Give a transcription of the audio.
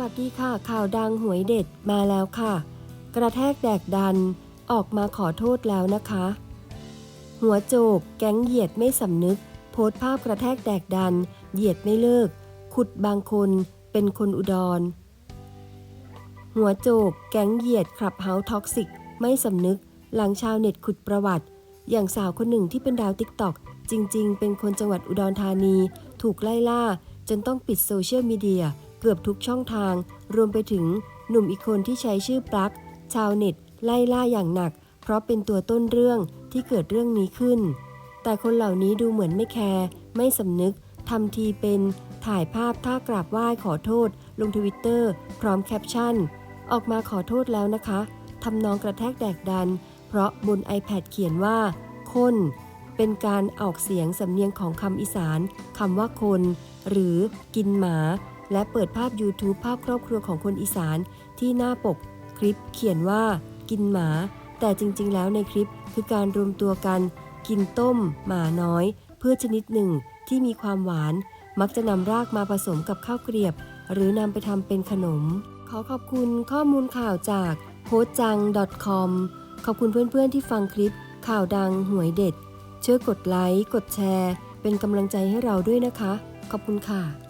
วัสดีค่ะ ข่าวดังหวยเด็ดมาแล้วค่ะ กระแทกแดกดันออกมาขอโทษแล้วนะคะ หัวโจกแก๊งเหยียดไม่สำนึก โพสภาพกระแทกแดกดัน เหยียดไม่เลิก ขุดบางคนเป็นคนอุดร หัวโจกแก๊งเหยียดขับเฮาท็อกซิก ไม่สำนึก หลังชาวเน็ตขุดประวัติ อย่างสาวคนหนึ่งที่เป็นดาวติ๊กต็อกจริง ๆ เป็นคนจังหวัดอุดรธานี ถูกไล่ล่า จนต้องปิดโซเชียลมีเดีย เกือบทุกช่องทาง รวมไปถึงหนุ่มอีกคนที่ใช้ชื่อปลั๊กชาวเน็ตไล่ล่าอย่างหนัก เพราะเป็นตัวต้นเรื่องที่เกิดเรื่องนี้ขึ้น แต่คนเหล่านี้ดูเหมือนไม่แคร์ไม่สำนึกทำทีเป็นถ่ายภาพท่ากราบไหว้ขอโทษ ลงทวิตเตอร์พร้อมแคปชั่น ออกมาขอโทษแล้วนะคะทำนองกระแทกแดกดัน เพราะบน iPad เขียนว่า คน เป็นการออกเสียงสำเนียงของคำอีสานคำว่าคน หรือกินหมา และเปิดภาพ YouTube ภาพครอบครัวของคนอีสานที่หน้าปก คลิปเขียนว่า กินหมา แต่จริงๆ แล้วในคลิปคือการรวมตัวกัน กินต้ม หมาน้อย เพื่อชนิดหนึ่งที่มีความหวาน มักจะนำรากมาผสมกับข้าวเกรียบ หรือนำไปทำเป็นขนม ขอขอบคุณข้อมูลข่าวจากโ o จัง .com ขอบคุณเพื่อนๆที่ฟังคลิป ข่าวดังหวยเด็ด ช่วยกดไลค์ กดแชร์ เป็นกำลังใจให้เราด้วยนะคะ ขอบคุณค่ะ